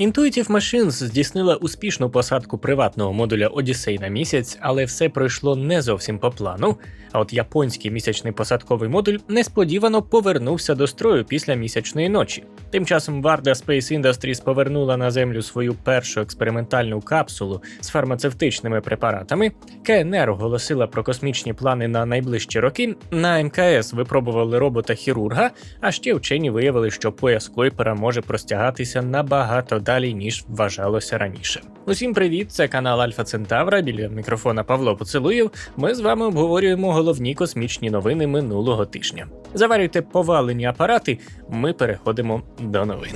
Intuitive Machines здійснила успішну посадку приватного модуля Odyssey на місяць, але все пройшло не зовсім по плану. А от японський місячний посадковий модуль несподівано повернувся до строю після місячної ночі. Тим часом Varda Space Industries повернула на землю свою першу експериментальну капсулу з фармацевтичними препаратами. КНР оголосила про космічні плани на найближчі роки. На МКС випробували робота хірурга, а ще вчені виявили, що пояс Койпера може простягатися набагато далі, ніж вважалося раніше. Усім привіт! Це канал Альфа Центавра. Біля мікрофона Павло Поцелуєв. Ми з вами обговорюємо головні космічні новини минулого тижня. Заварюйте повалені апарати. Ми переходимо до новин.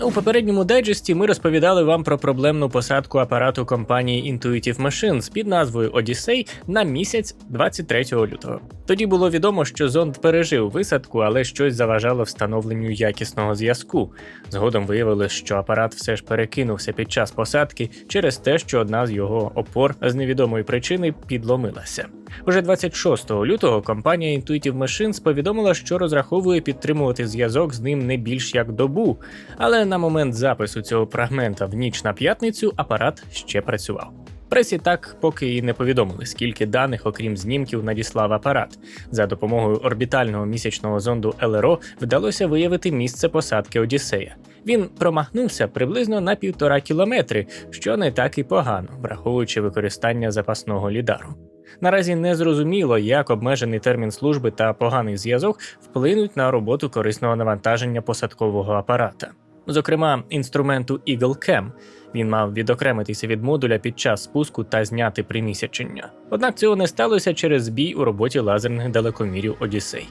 У попередньому дайджесті ми розповідали вам про проблемну посадку апарату компанії Intuitive Machines під назвою Odyssey на місяць 23 лютого. Тоді було відомо, що зонд пережив висадку, але щось заважало встановленню якісного зв'язку. Згодом виявилось, що апарат все ж перекинувся під час посадки через те, що одна з його опор з невідомої причини підломилася. Уже 26 лютого компанія Intuitive Machines повідомила, що розраховує підтримувати зв'язок з ним не більш як добу, але на момент запису цього фрагмента в ніч на п'ятницю апарат ще працював. Пресі так поки і не повідомили, скільки даних, окрім знімків, надіслав апарат. За допомогою орбітального місячного зонду ЛРО вдалося виявити місце посадки Одіссея. Він промахнувся приблизно на півтора кілометри, що не так і погано, враховуючи використання запасного лідару. Наразі не зрозуміло, як обмежений термін служби та поганий зв'язок вплинуть на роботу корисного навантаження посадкового апарата. Зокрема, інструменту Eagle Cam. Він мав відокремитися від модуля під час спуску та зняти примісячення. Однак цього не сталося через збій у роботі лазерних далекомірів Одіссей.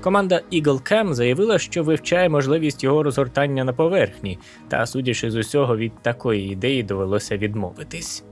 Команда Eagle Cam заявила, що вивчає можливість його розгортання на поверхні, та, судячи з усього, від такої ідеї довелося відмовитись.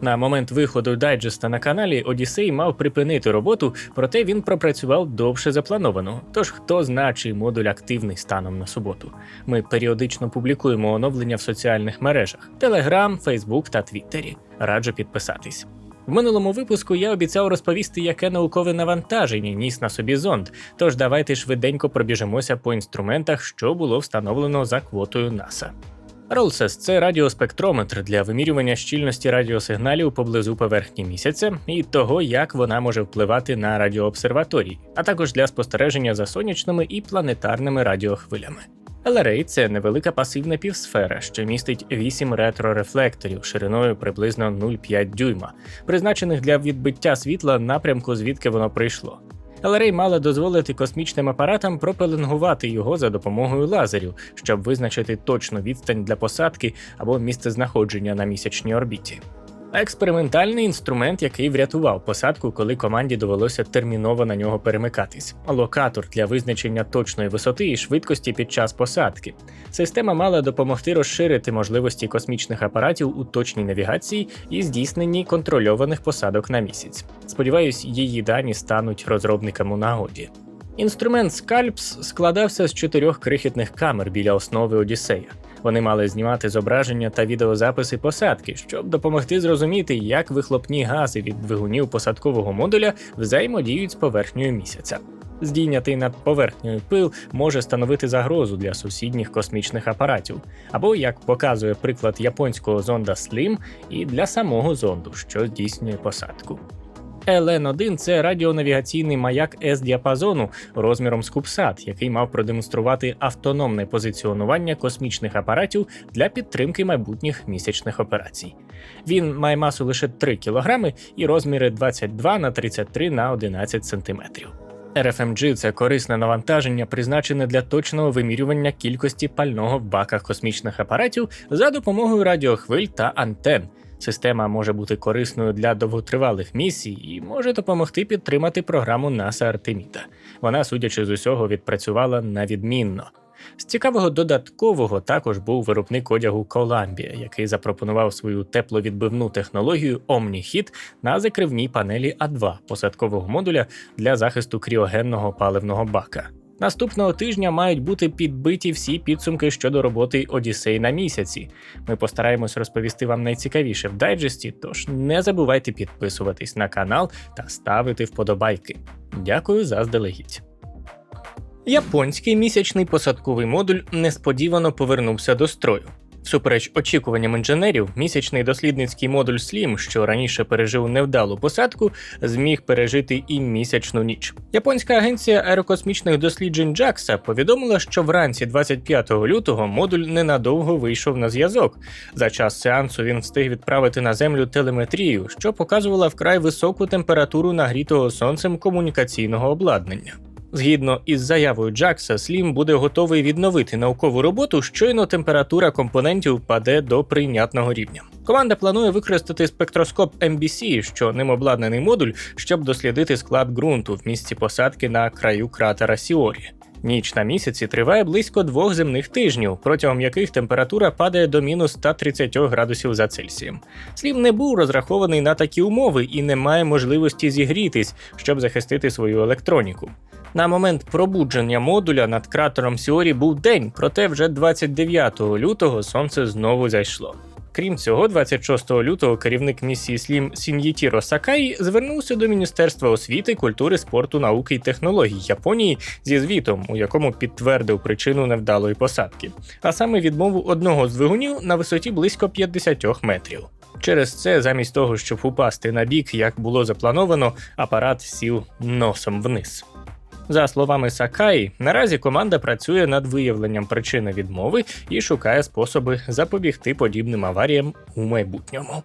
На момент виходу дайджеста на каналі Одіссей мав припинити роботу, проте він пропрацював довше заплановано. Тож хто зна, чи модуль активний станом на суботу. Ми періодично публікуємо оновлення в соціальних мережах: Telegram, Facebook та Твіттері. Раджу підписатись. В минулому випуску я обіцяв розповісти, яке наукове навантаження ніс на собі зонд. Тож давайте швиденько пробіжимося по інструментах, що було встановлено за квотою НАСА. Ролсес це радіоспектрометр для вимірювання щільності радіосигналів поблизу поверхні місяця і того, як вона може впливати на радіообсерваторії, а також для спостереження за сонячними і планетарними радіохвилями. LRA – це невелика пасивна півсфера, що містить 8 ретрорефлекторів шириною приблизно 0,5 дюйма, призначених для відбиття світла напрямку, звідки воно прийшло. LRA мала дозволити космічним апаратам пропеленгувати його за допомогою лазерів, щоб визначити точну відстань для посадки або місце знаходження на місячній орбіті. Експериментальний інструмент, який врятував посадку, коли команді довелося терміново на нього перемикатись. Локатор для визначення точної висоти і швидкості під час посадки. Система мала допомогти розширити можливості космічних апаратів у точній навігації і здійсненні контрольованих посадок на місяць. Сподіваюсь, її дані стануть розробникам у нагоді. Інструмент Scalps складався з чотирьох крихітних камер біля основи Одіссея. Вони мали знімати зображення та відеозаписи посадки, щоб допомогти зрозуміти, як вихлопні гази від двигунів посадкового модуля взаємодіють з поверхнею місяця. Здійнятий над поверхнею пил може становити загрозу для сусідніх космічних апаратів, або, як показує приклад японського зонда SLIM, і для самого зонду, що здійснює посадку. LN1 це радіонавігаційний маяк с діапазону розміром з Кубсат, який мав продемонструвати автономне позиціонування космічних апаратів для підтримки майбутніх місячних операцій. Він має масу лише 3 кг і розміри 22 на 33 на 11 см. RFMG – це корисне навантаження, призначене для точного вимірювання кількості пального в баках космічних апаратів за допомогою радіохвиль та антен. Система може бути корисною для довготривалих місій і може допомогти підтримати програму NASA Артеміда. Вона, судячи з усього, відпрацювала на відмінно. З цікавого додаткового також був виробник одягу Columbia, який запропонував свою тепловідбивну технологію OmniHeat на закривній панелі А2 посадкового модуля для захисту кріогенного паливного бака. Наступного тижня мають бути підбиті всі підсумки щодо роботи Одіссей на місяці. Ми постараємось розповісти вам найцікавіше в дайджесті, тож не забувайте підписуватись на канал та ставити вподобайки. Дякую заздалегідь. Японський місячний посадковий модуль несподівано повернувся до строю. Всупереч очікуванням інженерів, місячний дослідницький модуль SLIM, що раніше пережив невдалу посадку, зміг пережити і місячну ніч. Японська агенція аерокосмічних досліджень JAXA повідомила, що вранці 25 лютого модуль ненадовго вийшов на зв'язок. За час сеансу він встиг відправити на землю телеметрію, що показувала вкрай високу температуру нагрітого сонцем комунікаційного обладнання. Згідно із заявою Джакса, Слім буде готовий відновити наукову роботу, щойно температура компонентів впаде до прийнятного рівня. Команда планує використати спектроскоп MBC, що ним обладнаний модуль, щоб дослідити склад ґрунту в місці посадки на краю кратера Сіорі. Ніч на місяці триває близько двох земних тижнів, протягом яких температура падає до мінус 130 градусів за Цельсієм. Слів не був розрахований на такі умови і не має можливості зігрітись, щоб захистити свою електроніку. На момент пробудження модуля над кратером Сіорі був день, проте вже 29 лютого сонце знову зайшло. Крім цього, 26 лютого керівник місії Слім Сін'єтіро Сакай звернувся до Міністерства освіти, культури, спорту, науки і технологій Японії зі звітом, у якому підтвердив причину невдалої посадки, а саме відмову одного з двигунів на висоті близько 50 метрів. Через це, замість того, щоб упасти на бік, як було заплановано, апарат сів носом вниз. За словами Сакаї, наразі команда працює над виявленням причини відмови і шукає способи запобігти подібним аваріям у майбутньому.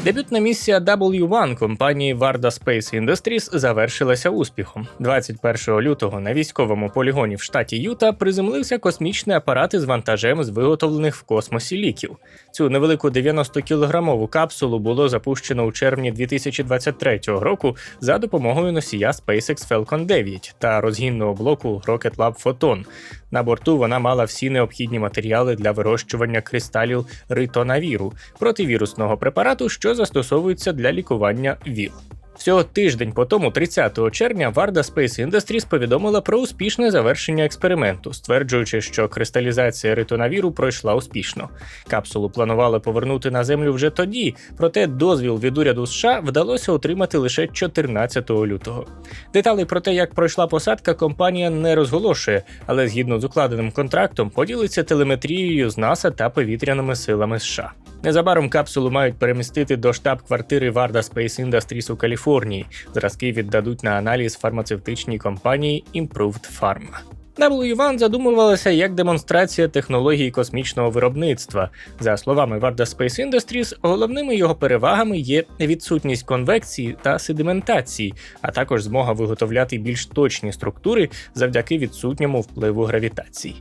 Дебютна місія W1 компанії Varda Space Industries завершилася успіхом. 21 лютого на військовому полігоні в штаті Юта приземлився космічний апарат із вантажем з виготовлених в космосі ліків. Цю невелику 90-кілограмову капсулу було запущено у червні 2023 року за допомогою носія SpaceX Falcon 9 та розгінного блоку Rocket Lab Photon. На борту вона мала всі необхідні матеріали для вирощування кристалів ритонавіру противірусного препарату, що застосовується для лікування ВІЛ. Всього тиждень по тому, 30 червня, Varda Space Industries повідомила про успішне завершення експерименту, стверджуючи, що кристалізація ритонавіру пройшла успішно. Капсулу планували повернути на землю вже тоді, проте дозвіл від уряду США вдалося отримати лише 14 лютого. Деталі про те, як пройшла посадка, компанія не розголошує, але згідно з укладеним контрактом поділиться телеметрією з НАСА та повітряними силами США. Незабаром капсулу мають перемістити до штаб-квартири Varda Space Industries у Каліфорнії. Зразки віддадуть на аналіз фармацевтичній компанії Improved Pharma. W1 задумувалася як демонстрація технологій космічного виробництва. За словами Varda Space Industries, головними його перевагами є відсутність конвекції та седиментації, а також змога виготовляти більш точні структури завдяки відсутньому впливу гравітації.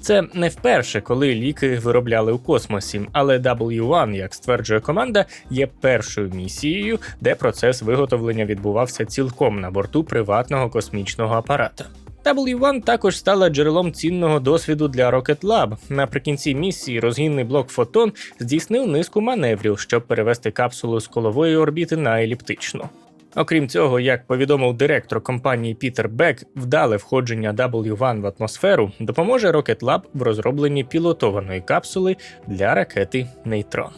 Це не вперше, коли ліки виробляли у космосі, але W1, як стверджує команда, є першою місією, де процес виготовлення відбувався цілком на борту приватного космічного апарата. W1 також стала джерелом цінного досвіду для Rocket Lab. Наприкінці місії розгінний блок Фотон здійснив низку маневрів, щоб перевести капсулу з колової орбіти на еліптичну. Окрім цього, як повідомив директор компанії Пітер Бек, вдале входження W1 в атмосферу допоможе Rocket Lab в розробленні пілотованої капсули для ракети Нейтрон.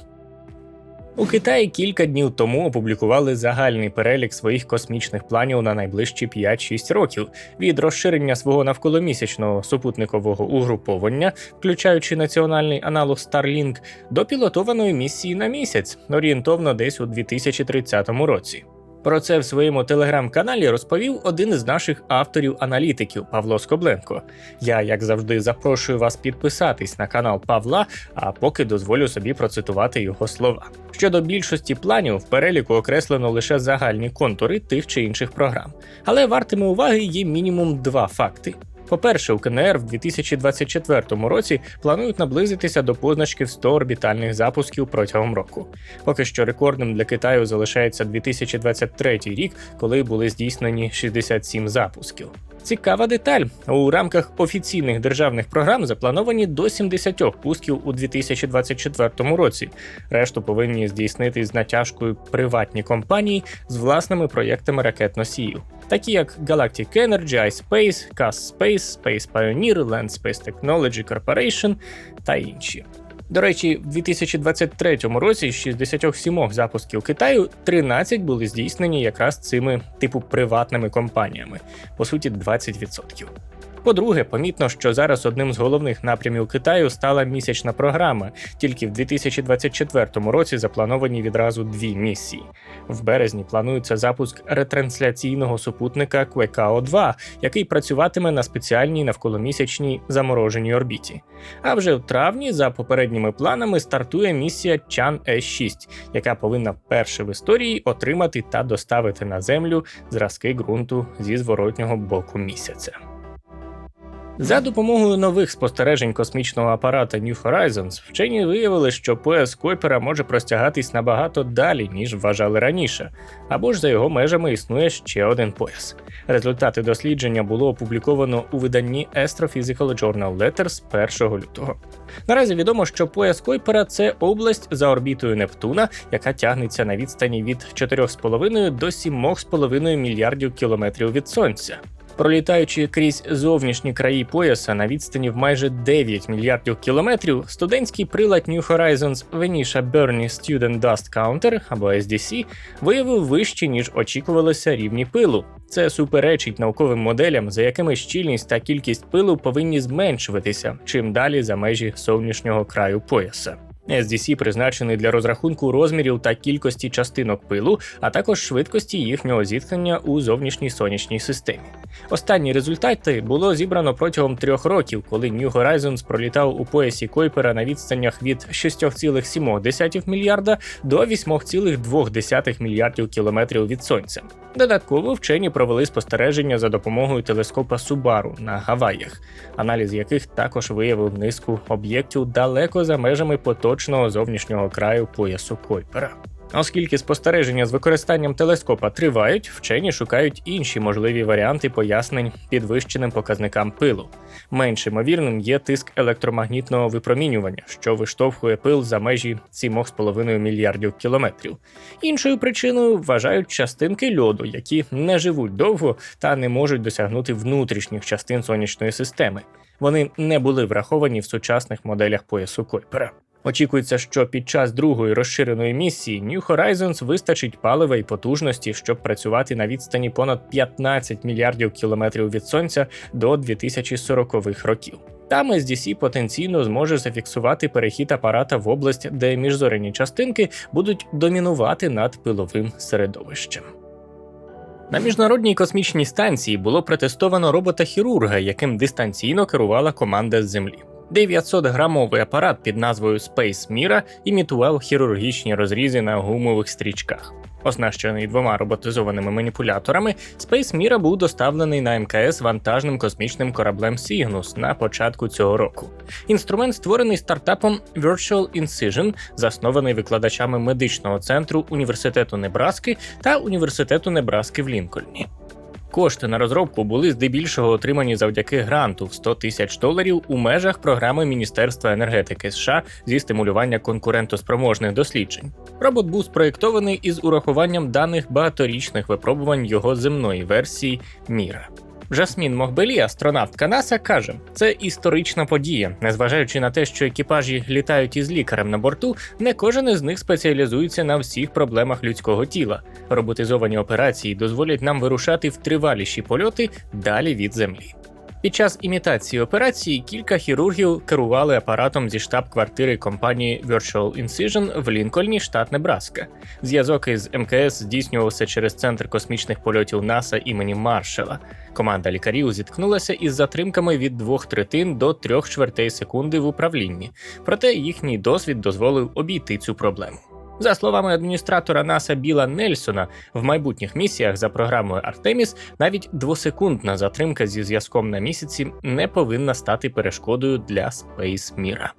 У Китаї кілька днів тому опублікували загальний перелік своїх космічних планів на найближчі 5-6 років від розширення свого навколомісячного супутникового угруповання, включаючи національний аналог Starlink, до пілотованої місії на місяць, орієнтовно десь у 2030 році. Про це в своєму телеграм-каналі розповів один із наших авторів-аналітиків Павло Скобленко. Я, як завжди, запрошую вас підписатись на канал Павла, а поки дозволю собі процитувати його слова. Щодо більшості планів, в переліку окреслено лише загальні контури тих чи інших програм. Але вартими уваги є мінімум два факти. По-перше, у КНР в 2024 році планують наблизитися до позначки в 100 орбітальних запусків протягом року. Поки що рекордним для Китаю залишається 2023 рік, коли були здійснені 67 запусків. Цікава деталь у рамках офіційних державних програм заплановані до 70 пусків у 2024 році. Решту повинні здійснити з натяжкою приватні компанії з власними проєктами ракет-носіїв, такі як Galactic Energy, iSpace, CAS Space, Space Pioneer, Land Space Technology Corporation та інші. До речі, в 2023 році з 67 запусків Китаю 13 були здійснені якраз цими типу приватними компаніями, по суті, 20%. По-друге, помітно, що зараз одним з головних напрямів Китаю стала місячна програма. Тільки в 2024 році заплановані відразу дві місії. В березні планується запуск ретрансляційного супутника Квекао 2 який працюватиме на спеціальній навколомісячній замороженій орбіті. А вже в травні, за попередніми планами, стартує місія Чан С 6 яка повинна вперше в історії отримати та доставити на землю зразки ґрунту зі зворотнього боку місяця. За допомогою нових спостережень космічного апарата New Horizons вчені виявили, що пояс Койпера може простягатись набагато далі, ніж вважали раніше, або ж за його межами існує ще один пояс. Результати дослідження було опубліковано у виданні Astrophysical Journal Letters 1 лютого. Наразі відомо, що пояс Койпера це область за орбітою Нептуна, яка тягнеться на відстані від 4,5 до 7,5 мільярдів кілометрів від сонця. Пролітаючи крізь зовнішні краї пояса на відстані в майже 9 мільярдів кілометрів, студентський прилад New Horizons Venetia Bernie Student Dust Counter або SDC виявив вищі, ніж очікувалося рівні пилу. Це суперечить науковим моделям, за якими щільність та кількість пилу повинні зменшуватися чим далі за межі зовнішнього краю пояса. SDC призначений для розрахунку розмірів та кількості частинок пилу, а також швидкості їхнього зіткнення у зовнішній сонячній системі. Останні результати було зібрано протягом трьох років, коли New Horizons пролітав у поясі Койпера на відстанях від 6,7 мільярда до 8,2 мільярдів кілометрів від сонця. Додатково вчені провели спостереження за допомогою телескопа Субару на Гаваях, аналіз яких також виявив низку об'єктів далеко за межами поточного зовнішнього краю поясу Койпера. Оскільки спостереження з використанням телескопа тривають, вчені шукають інші можливі варіанти пояснень підвищеним показникам пилу. Менш ймовірним є тиск електромагнітного випромінювання, що виштовхує пил за межі 7,5 мільярдів кілометрів. Іншою причиною вважають частинки льоду, які не живуть довго та не можуть досягнути внутрішніх частин сонячної системи. Вони не були враховані в сучасних моделях поясу Койпера. Очікується, що під час другої розширеної місії New Horizons вистачить палива і потужності, щоб працювати на відстані понад 15 мільярдів кілометрів від сонця до 2040-х років. Там SDC потенційно зможе зафіксувати перехід апарата в область, де міжзоряні частинки будуть домінувати над пиловим середовищем. На міжнародній космічній станції було протестовано робота-хірурга, яким дистанційно керувала команда з землі. 900-грамовий апарат під назвою Space Mira імітував хірургічні розрізи на гумових стрічках. Оснащений двома роботизованими маніпуляторами, Space Mira був доставлений на МКС вантажним космічним кораблем Cygnus на початку цього року. Інструмент створений стартапом Virtual Incision, заснований викладачами медичного центру університету Небраски та університету Небраски в Лінкольні. Кошти на розробку були здебільшого отримані завдяки гранту в 100 тисяч доларів у межах програми Міністерства енергетики США зі стимулювання конкурентоспроможних досліджень. Робот був спроєктований із урахуванням даних багаторічних випробувань його земної версії Міра. Жасмін Мохбелі, астронавтка НАСА, каже: це історична подія, незважаючи на те, що екіпажі літають із лікарем на борту, не кожен із них спеціалізується на всіх проблемах людського тіла. Роботизовані операції дозволять нам вирушати в триваліші польоти далі від землі. Під час імітації операції кілька хірургів керували апаратом зі штаб-квартири компанії Virtual Incision в Лінкольні, штат Небраска. Зв'язок із МКС здійснювався через центр космічних польотів НАСА імені Маршала. Команда лікарів зіткнулася із затримками від двох третин до трьох чвертей секунди в управлінні, проте їхній досвід дозволив обійти цю проблему. За словами адміністратора НАСА Біла Нельсона, в майбутніх місіях за програмою Артеміс навіть двосекундна затримка зі зв'язком на місяці не повинна стати перешкодою для спейсміра.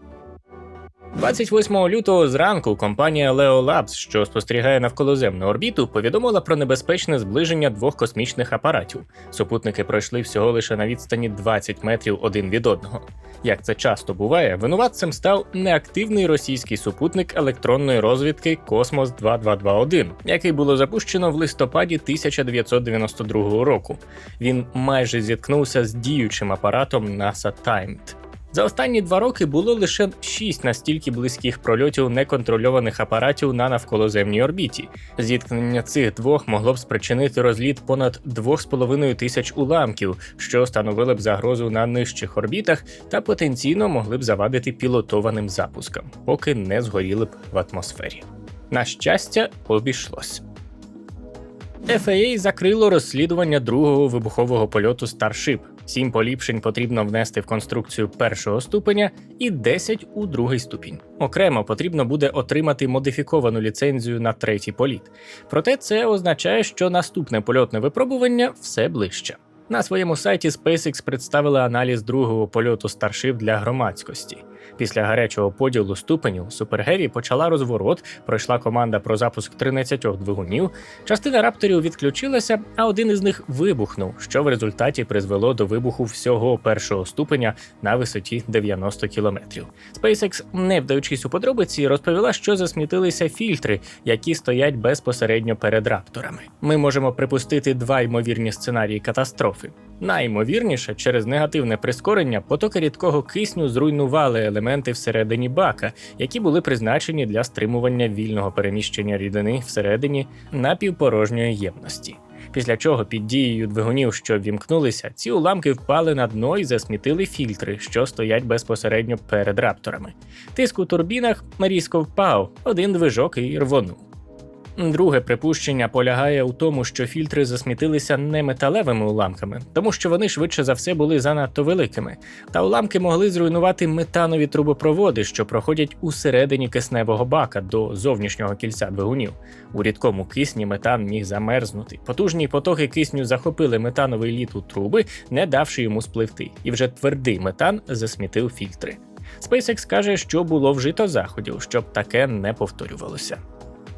28 лютого зранку компанія Leo Labs, що спостерігає навколоземну орбіту, повідомила про небезпечне зближення двох космічних апаратів. Супутники пройшли всього лише на відстані 20 метрів один від одного. Як це часто буває, винуватцем став неактивний російський супутник електронної розвідки Космос 2221, який було запущено в листопаді 1992 року. Він майже зіткнувся з діючим апаратом NASA Timed. За останні два роки було лише шість настільки близьких прольотів неконтрольованих апаратів на навколоземній орбіті. Зіткнення цих двох могло б спричинити розліт понад 2,5 тисяч уламків, що становили б загрозу на нижчих орбітах та потенційно могли б завадити пілотованим запускам, поки не згоріли б в атмосфері. На щастя, обійшлось. FAA закрило розслідування другого вибухового польоту Starship. Сім поліпшень потрібно внести в конструкцію першого ступеня і 10 у другий ступінь. Окремо потрібно буде отримати модифіковану ліцензію на третій політ. Проте це означає, що наступне польотне випробування все ближче. На своєму сайті SpaceX представили аналіз другого польоту Starship для громадськості. Після гарячого поділу ступенів Супергеві почала розворот, пройшла команда про запуск 13 двигунів. Частина рапторів відключилася, а один із них вибухнув, що в результаті призвело до вибуху всього першого ступеня на висоті 90 кілометрів. SpaceX, не вдаючись у подробиці, розповіла, що засмітилися фільтри, які стоять безпосередньо перед рапторами. Ми можемо припустити два ймовірні сценарії катастрофи. Найімовірніше, через негативне прискорення потоки рідкого кисню зруйнували елементи всередині бака, які були призначені для стримування вільного переміщення рідини всередині напівпорожньої ємності. Після чого під дією двигунів, що ввімкнулися, ці уламки впали на дно і засмітили фільтри, що стоять безпосередньо перед рапторами. Тиск у турбінах різко впав, один движок і рвонув. Друге припущення полягає у тому, що фільтри засмітилися не металевими уламками, тому що вони швидше за все були занадто великими, та уламки могли зруйнувати метанові трубопроводи, що проходять усередині кисневого бака до зовнішнього кільця двигунів. У рідкому кисні метан міг замерзнути. Потужні потоки кисню захопили метановий лід у труби, не давши йому спливти, і вже твердий метан засмітив фільтри. SpaceX каже, що було вжито заходів, щоб таке не повторювалося.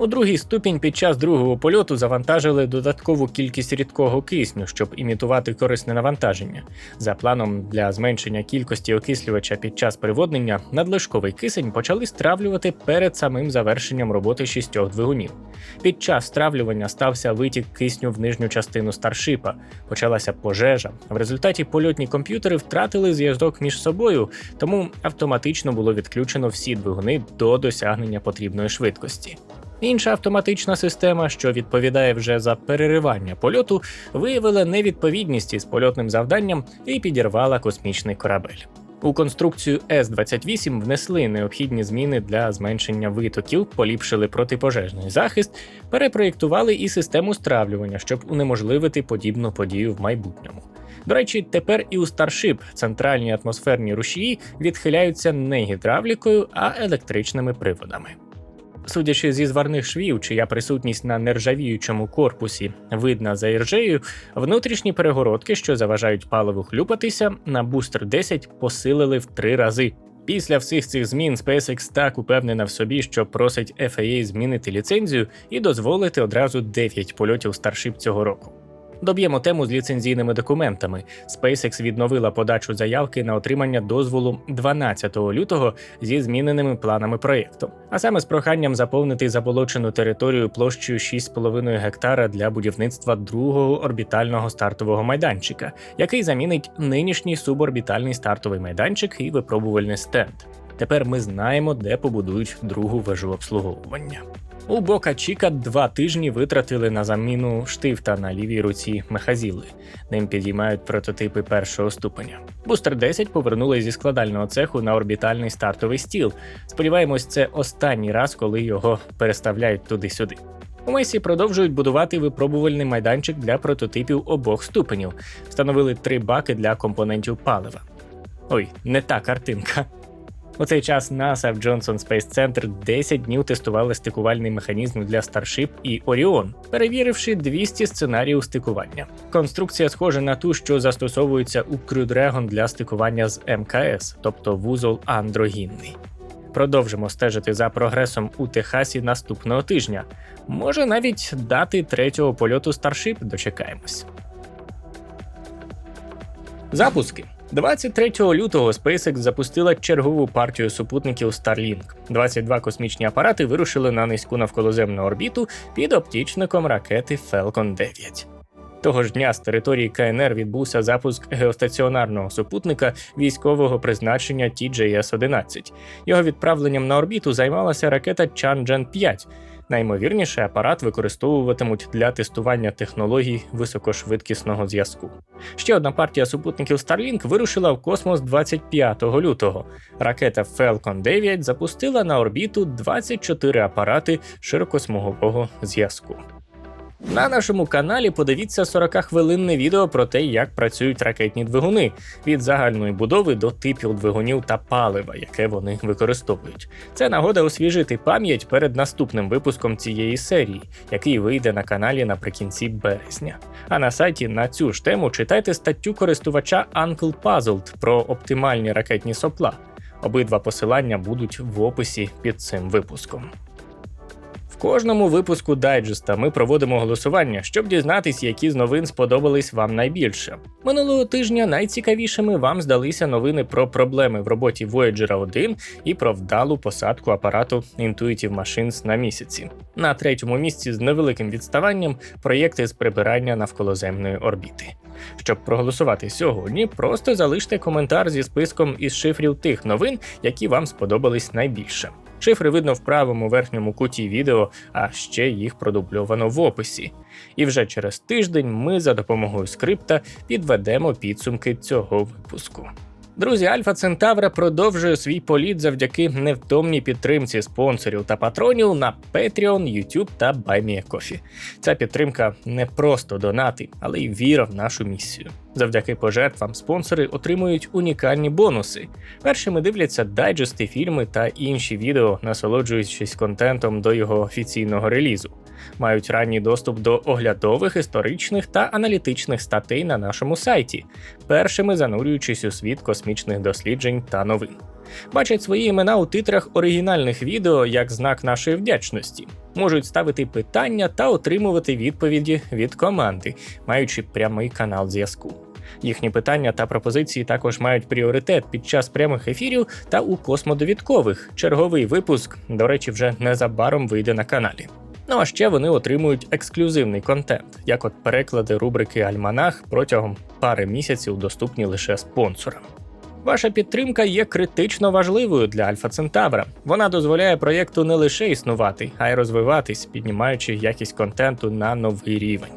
У другий ступінь під час другого польоту завантажили додаткову кількість рідкого кисню, щоб імітувати корисне навантаження. За планом для зменшення кількості окислювача під час приводнення надлишковий кисень почали стравлювати перед самим завершенням роботи шістьох двигунів. Під час стравлювання стався витік кисню в нижню частину старшипа, почалася пожежа. В результаті польотні комп'ютери втратили зв'язок між собою, тому автоматично було відключено всі двигуни до досягнення потрібної швидкості. Інша автоматична система, що відповідає вже за переривання польоту, виявила невідповідність із польотним завданням і підірвала космічний корабель. У конструкцію С-28 внесли необхідні зміни для зменшення витоків, поліпшили протипожежний захист, перепроєктували і систему стравлювання, щоб унеможливити подібну подію в майбутньому. До речі, тепер і у Starship центральні атмосферні рушії відхиляються не гідравлікою, а електричними приводами. Судячи зі зварних швів, чия присутність на нержавіючому корпусі видна за іржею, внутрішні перегородки, що заважають паливу хлюпатися, на бустер 10 посилили в три рази. Після всіх цих змін SpaceX так упевнена в собі, що просить FAA змінити ліцензію і дозволити одразу 9 польотів Starship цього року. Доб'ємо тему з ліцензійними документами. SpaceX відновила подачу заявки на отримання дозволу 12 лютого зі зміненими планами проєкту, а саме з проханням заповнити заболочену територію площею 6,5 гектара для будівництва другого орбітального стартового майданчика, який замінить нинішній суборбітальний стартовий майданчик і випробувальний стенд. Тепер ми знаємо, де побудують другу вежу обслуговування. У Бока Чіка два тижні витратили на заміну штифта на лівій руці Мехазіли. Ним підіймають прототипи першого ступеня. Бустер 10 повернули зі складального цеху на орбітальний стартовий стіл. Сподіваємось, це останній раз, коли його переставляють туди-сюди. У Месі продовжують будувати випробувальний майданчик для прототипів обох ступенів. Встановили три баки для компонентів палива. Ой, не та картинка. У цей час NASA в Johnson Space Center 10 днів тестували стикувальний механізм для Starship і Orion, перевіривши 200 сценаріїв стикування. Конструкція схожа на ту, що застосовується у Crew Dragon для стикування з МКС, тобто вузол андрогінний. Продовжимо стежити за прогресом у Техасі наступного тижня. Може навіть дати третього польоту Starship дочекаємось. Запуски 23 лютого SpaceX запустила чергову партію супутників Starlink. 22 космічні апарати вирушили на низьку навколоземну орбіту під оптічником ракети Falcon 9. Того ж дня з території КНР відбувся запуск геостаціонарного супутника військового призначення TJS-11. Його відправленням на орбіту займалася ракета Чанджен 5 Наймовірніше, апарат використовуватимуть для тестування технологій високошвидкісного зв'язку. Ще одна партія супутників Starlink вирушила в космос 25 лютого. Ракета Falcon 9 запустила на орбіту 24 апарати широкосмугового зв'язку. На нашому каналі подивіться 40-хвилинне відео про те, як працюють ракетні двигуни від загальної будови до типів двигунів та палива, яке вони використовують. Це нагода освіжити пам'ять перед наступним випуском цієї серії, який вийде на каналі наприкінці березня. А на сайті на цю ж тему читайте статтю користувача Uncle Puzzled про оптимальні ракетні сопла. Обидва посилання будуть в описі під цим випуском. Кожному випуску дайджеста ми проводимо голосування, щоб дізнатись, які з новин сподобались вам найбільше. Минулого тижня найцікавішими вам здалися новини про проблеми в роботі Voyager 1 і про вдалу посадку апарату Intuitive Machines на місяці. На третьому місці з невеликим відставанням проєкти з прибирання навколоземної орбіти. Щоб проголосувати сьогодні, просто залиште коментар зі списком із шифрів тих новин, які вам сподобались найбільше. Шифри видно в правому верхньому куті відео, а ще їх продубльовано в описі. І вже через тиждень ми за допомогою скрипта підведемо підсумки цього випуску. Друзі, Альфа Центавра продовжує свій політ завдяки невтомній підтримці спонсорів та патронів на Patreon, YouTube та BuyMeACoffee. Ця підтримка не просто донати, але й віра в нашу місію. Завдяки пожертвам спонсори отримують унікальні бонуси. Першими дивляться дайджести, фільми та інші відео, насолоджуючись контентом до його офіційного релізу. Мають ранній доступ до оглядових, історичних та аналітичних статей на нашому сайті, першими занурюючись у світ космічних досліджень та новин. Бачать свої імена у титрах оригінальних відео як знак нашої вдячності, можуть ставити питання та отримувати відповіді від команди, маючи прямий канал зв'язку. Їхні питання та пропозиції також мають пріоритет під час прямих ефірів та у космодовідкових. Черговий випуск, до речі, вже незабаром вийде на каналі. Ну а ще вони отримують ексклюзивний контент, як от переклади рубрики Альманах протягом пари місяців доступні лише спонсорам. Ваша підтримка є критично важливою для Альфа Центавра. Вона дозволяє проєкту не лише існувати, а й розвиватись, піднімаючи якість контенту на новий рівень.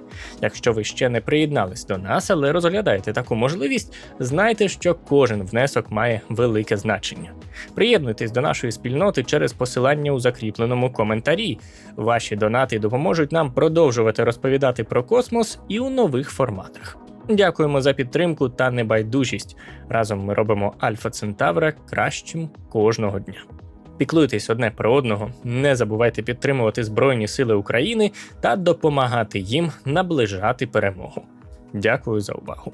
Якщо ви ще не приєднались до нас, але розглядаєте таку можливість, знайте, що кожен внесок має велике значення. Приєднуйтесь до нашої спільноти через посилання у закріпленому коментарі. Ваші донати допоможуть нам продовжувати розповідати про космос і у нових форматах. Дякуємо за підтримку та небайдужість. Разом ми робимо Альфа Центавра кращим кожного дня. Піклуйтесь одне про одного, не забувайте підтримувати Збройні Сили України та допомагати їм наближати перемогу. Дякую за увагу.